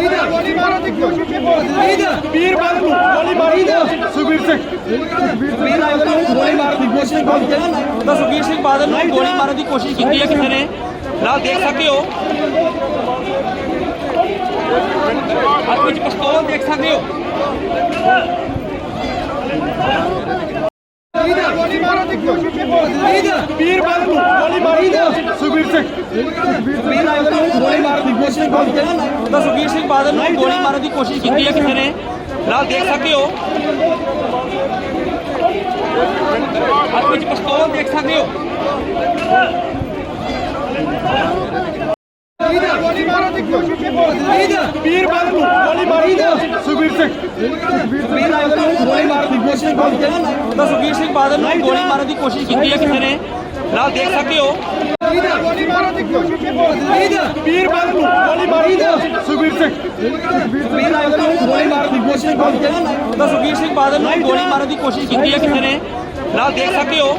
ਗੋਲੀ ਮਾਰਨ ਦੀ ਕੋਸ਼ਿਸ਼ ਵੀਰ ਬਾਦਲ ਨੂੰ ਗੋਲੀ ਮਾਰੀ। ਸੁਖਬੀਰ ਸਿੰਘ। ਬਾਦਲ ਨੂੰ ਗੋਲੀ ਮਾਰਨ ਦੀ ਕੋਸ਼ਿਸ਼ ਤਾਂ ਸੁਖਬੀਰ ਸਿੰਘ ਬਾਦਲ ਨੂੰ ਗੋਲੀ ਮਾਰਨ ਦੀ ਕੋਸ਼ਿਸ਼ ਕੀਤੀ ਹੈ ਕਿਸੇ ਨੇ। ਨਾਲ ਦੇਖ ਸਕਦੇ ਹੋ। ਹੱਥ ਵਿੱਚ ਪਿਸਤੌਲ ਦੇਖ ਸਕਦੇ ਹੋ। ਗੋਲੀ ਮਾਰਨ ਦੀ ਕੋਸ਼ਿਸ਼ ਵੀਰ ਬਾਦਲ ਨੂੰ ਗੋਲੀ ਮਾਰੀ ਸੁਖਬੀਰ ਸਿੰਘ ਵੀਰ ਬਾਦਲ ਨੂੰ ਗੋਲੀ ਮਾਰਨ ਦੀ ਕੋਸ਼ਿਸ਼ ਤਾਂ ਸੁਖਬੀਰ ਸਿੰਘ ਬਾਦਲ ਨੂੰ ਗੋਲੀ ਮਾਰਨ ਦੀ ਕੋਸ਼ਿਸ਼ ਕੀਤੀ ਹੈ ਕਿਸੇ ਨੇ। ਨਾਲ ਦੇਖ ਸਕਦੇ ਹੋ ਹੱਥ ਵਿੱਚ ਪਿਸਤੌਲ ਦੇਖ ਸਕਦੇ ਹੋ ਗੋਲੀ ਮਾਰਨ ਦੀ ਕੋਸ਼ਿਸ਼ ਵੀਰ ਬਾਦਲ ਨੂੰ ਗੋਲੀ ਮਾਰੀ ਸੁਖਬੀਰ ਸਿੰਘ। ਵੀਰ ਬਾਦਲ ਨੂੰ ਗੋਲੀ ਮਾਰਨ ਦੀ ਕੋਸ਼ਿਸ਼ ਤਾਂ ਸੁਖਬੀਰ ਸਿੰਘ ਬਾਦਲ ਨੂੰ ਗੋਲੀ ਮਾਰਨ ਦੀ ਕੋਸ਼ਿਸ਼ ਕੀਤੀ ਹੈ ਕਿਸੇ ਨੇ। ਨਾਲ ਦੇਖ ਸਕਦੇ ਹੋ। ਗੋਲੀ ਮਾਰਨ ਦੀ ਕੋਸ਼ਿਸ਼ ਵੀਰ ਬਾਦਲ ਨੂੰ ਗੋਲੀ ਮਾਰੀ ਸੁਖਬੀਰ ਸਿੰਘ। ਵੀਰ ਬਾਦਲ ਨੂੰ ਗੋਲੀ ਮਾਰਨ ਦੀ ਕੋਸ਼ਿਸ਼ ਤਾਂ ਸੁਖਬੀਰ ਸਿੰਘ ਬਾਦਲ ਨੂੰ ਗੋਲੀ ਮਾਰਨ ਦੀ ਕੋਸ਼ਿਸ਼ ਕੀਤੀ ਹੈ ਕਿਸੇ ਨੇ। ਨਾਲ ਦੇਖ ਸਕਦੇ ਹੋ।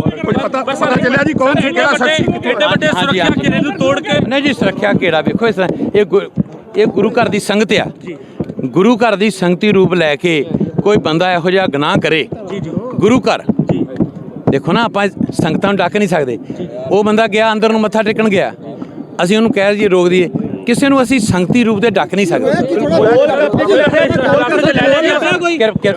ਕੁਝ ਪਤਾ ਪਤਾ ਚੱਲਿਆ ਜੀ ਕੌਣ ਸੀ ਕਿਹੜਾ ਸ਼ਖਸ ਸੀ ਐਡੇ ਵੱਡੇ ਸੁਰੱਖਿਆ ਘੇਰੇ ਨੂੰ ਤੋੜ ਕੇ ਨਹੀਂ ਜੀ ਸੁਰੱਖਿਆ ਕਿਹੜਾ ਵੇਖੋ ਇਸ ਤਰ੍ਹਾਂ। ਇਹ ਗੁ- ਇਹ ਗੁਰੂ ਘਰ ਦੀ ਸੰਗਤ ਆ। ਗੁਰੂ ਘਰ ਦੀ ਸੰਗਤੀ ਰੂਪ ਲੈ ਕੇ ਕੋਈ ਬੰਦਾ ਇਹੋ ਜਿਹਾ ਗੁਨਾਹ ਕਰੇ। ਗੁਰੂ ਘਰ। ਦੇਖੋ ਨਾ ਆਪਾਂ ਸੰਗਤਾਂ ਨੂੰ ਡੱਕ ਨਹੀਂ ਸਕਦੇ। ਉਹ ਬੰਦਾ ਗਿਆ ਅੰਦਰ ਨੂੰ ਮੱਥਾ ਟੇਕਣ ਗਿਆ। ਅਸੀਂ ਉਹਨੂੰ ਕਹਿ ਦਈਏ ਰੋਕ ਦਈਏ। ਕਿਸੇ ਨੂੰ ਅਸੀਂ ਸੰਗਤੀ ਰੂਪ ਤੇ ਡੱਕ ਨਹੀਂ ਸਕਦੇ। ਕਿਰ- ਕਿਰ-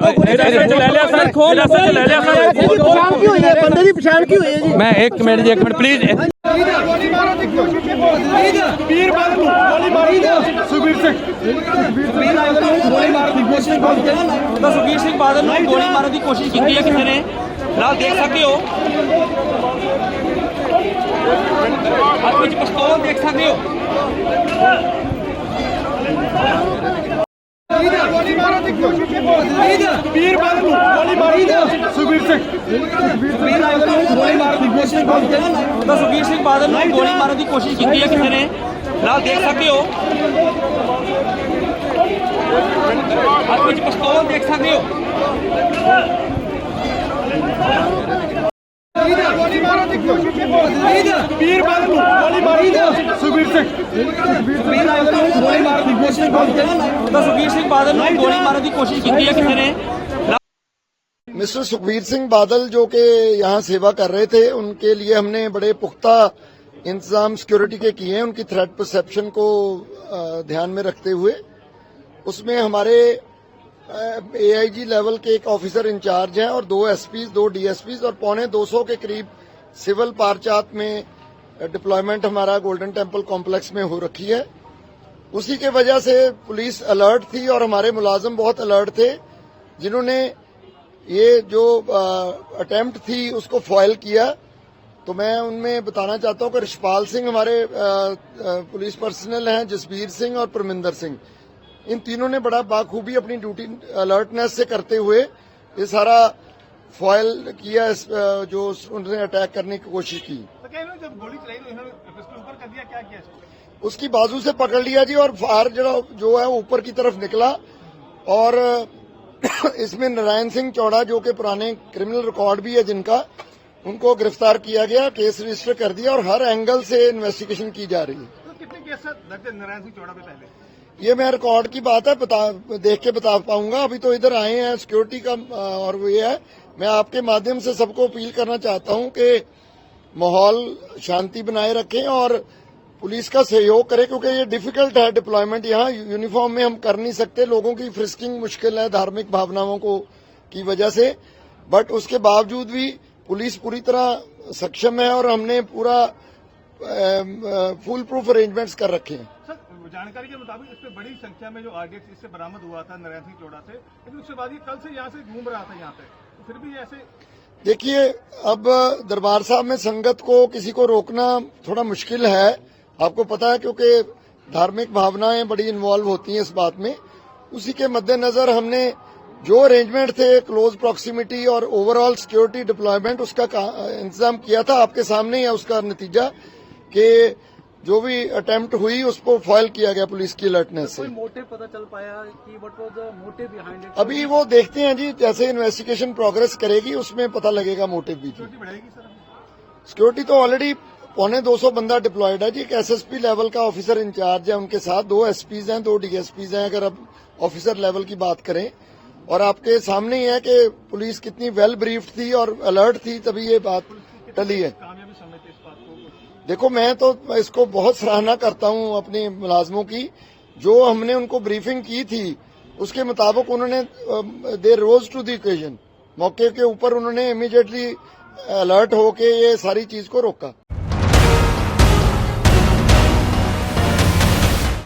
ਲੈ ਲਿਆ ਸਰ। ਖੋਲ ਲੈ ਲਿਆ ਸਰ। ਪਛਾਣ ਕੀ ਹੋਈ ਹੈ? ਬੰਦੇ ਦੀ ਪਛਾਣ ਕੀ ਹੋਈ ਹੈ ਜੀ? ਮੈਂ ਇੱਕ ਮਿੰਟ ਜੀ ਇੱਕ ਮਿੰਟ ਪਲੀਜ਼ ਗੋਲੀ ਮਾਰਨ ਦੀ ਕੋਸ਼ਿਸ਼ ਵੀਰ ਬਾਦਲ ਨੂੰ ਗੋਲੀ ਮਾਰੀ ਸੁਖਬੀਰ ਸਿੰਘ। ਵੀਰ ਬਾਦਲ ਨੂੰ ਗੋਲੀ ਮਾਰਨ ਦੀ ਕੋਸ਼ਿਸ਼ ਤਾਂ ਸੁਖਬੀਰ ਸਿੰਘ ਬਾਦਲ ਨੂੰ ਗੋਲੀ ਮਾਰਨ ਦੀ ਕੋਸ਼ਿਸ਼ ਕੀਤੀ ਹੈ ਕਿਸੇ ਨੇ। ਨਾਲ ਦੇਖ ਸਕਦੇ ਹੋ। ਹੱਥ ਵਿੱਚ ਪਿਸਤੌਲ ਦੇਖ ਸਕਦੇ ਹੋ ਗੋਲੀ ਮਾਰਨ ਦੀ ਕੋਸ਼ਿਸ਼ ਵੀਰ ਬਾਦਲ ਨੂੰ ਗੋਲੀ ਮਾਰੀ ਸੁਖਬੀਰ ਸਿੰਘ ਵੀਰ ਬਾਦਲ ਨੂੰ ਗੋਲੀ ਮਾਰਨ ਦੀ ਕੋਸ਼ਿਸ਼ ਤਾਂ ਸੁਖਬੀਰ ਸਿੰਘ ਬਾਦਲ ਨੂੰ ਗੋਲੀ ਮਾਰਨ ਦੀ ਕੋਸ਼ਿਸ਼ ਕੀਤੀ ਹੈ ਕਿਸੇ ਨੇ ਨਾਲ ਦੇਖ ਸਕਦੇ ਹੋ ਹੱਥ ਵਿੱਚ ਪਿਸਤੌਲ ਦੇਖ ਸਕਦੇ ਹੋ مسٹر سکھبیر سنگھ بادل جو کہ یہاں سیوا کر رہے تھے ان کے لیے ہم نے بڑے پختہ انتظام سیکیورٹی کے کیے ہیں ان کی تھریٹ پرسپشن کو دھیان میں رکھتے ہوئے اس میں ہمارے اے آئی جی لیول کے ایک آفیسر انچارج ہیں اور دو ایس پیز، دو ڈی ایس پیز اور پونے دو سو کے قریب سول پارچات میں ڈپلائمنٹ ہمارا گولڈن ٹیمپل کمپلیکس میں ہو رکھی ہے۔ اسی کے وجہ سے پولیس الرٹ تھی اور ہمارے ملازم بہت الرٹ تھے، جنہوں نے یہ جو اٹیمپٹ تھی اس کو فوائل کیا۔ تو میں ان میں بتانا چاہتا ہوں کہ رشپال سنگھ ہمارے پولیس پرسنل ہیں، جسبیر سنگھ اور پرمندر سنگھ۔ ان تینوں نے بڑا باخوبی اپنی ڈیوٹی الرٹنیس سے کرتے ہوئے یہ سارا فائل کیا اس جو انہوں نے اٹیک کرنے کی کوشش کی۔ اس کی بازو سے پکڑ لیا جی اور فائر جو ہے اوپر کی طرف نکلا اور اس میں نارائن سنگھ چوڑا جو کہ پرانے کرمنل ریکارڈ بھی ہے جن کا ان کو گرفتار کیا گیا کیس رجسٹر کر دیا اور ہر اینگل سے انویسٹیگیشن کی جا رہی ہے۔ یہ میں ریکارڈ کی بات ہے دیکھ کے بتا پاؤں گا۔ ابھی تو ادھر آئے ہیں سیکیورٹی کا اور یہ ہے۔ میں آپ کے مادھیم سے سب کو اپیل کرنا چاہتا ہوں کہ ماحول شانتی بنائے رکھیں اور پولیس کا سہیوگ کرے کیونکہ یہ ڈیفیکلٹ ہے ڈپلائمنٹ یہاں یونیفارم میں ہم کر نہیں سکتے، لوگوں کی فرسکنگ مشکل ہے دھارمک بھاوناوں کو، کی وجہ سے۔ بٹ اس کے باوجود بھی پولیس پوری طرح سکشم ہے اور ہم نے پورا فل پروف ارینجمنٹس کر رکھے ہیں۔ جانکاری کے مطابق اس پہ بڑی سنکھیا میں جو آرڈیکس اس سے برامد ہوا تھا نریندر چوڑا سے لیکن اس کے بعد یہ کل سے یہاں سے گھوم رہا تھا یہاں پہ پھر بھی ایسے دیکھیے اب دربار صاحب میں سنگت کو کسی کو روکنا تھوڑا مشکل ہے آپ کو پتا ہے کیونکہ دھارمک بھاونائیں بڑی انوالو ہوتی ہیں اس بات میں اسی کے مد نظر ہم نے جو ارینجمنٹ تھے کلوز پراکسیمیٹی اور اوور آل سیکورٹی ڈپلائمنٹ اس کا انتظام کیا تھا آپ کے سامنے ہے اس کا نتیجہ کہ جو بھی اٹمپٹ ہوئی اس کو فائل کیا گیا پولیس کی الرٹنس سے۔ ابھی وہ دیکھتے ہیں جی جیسے انویسٹیگیشن پروگرس کرے گی اس میں پتہ لگے گا موٹو بھی جی۔ سیکورٹی تو آلریڈی پونے دو سو بندہ ڈپلائڈ ہے جی۔ ایک ایس ایس پی لیول کا آفیسر انچارج ہے ان کے ساتھ دو ایس پیز ہیں دو ڈی ایس پیز ہیں۔ اگر اب آفیسر لیول کی بات کریں اور آپ کے سامنے ہی ہے کہ پولیس کتنی ویل بریفڈ تھی اور الرٹ تھی تبھی یہ بات ٹلی ہے۔ دیکھو، میں تو اس کو بہت سراہنا کرتا ہوں اپنے ملازموں کی۔ جو ہم نے ان کو بریفنگ کی تھی، اس کے مطابق انہوں نے دے روز ٹو دی اوکیزن موقع کے اوپر انہوں نے امیڈیٹلی الرٹ ہو کے یہ ساری چیز کو روکا۔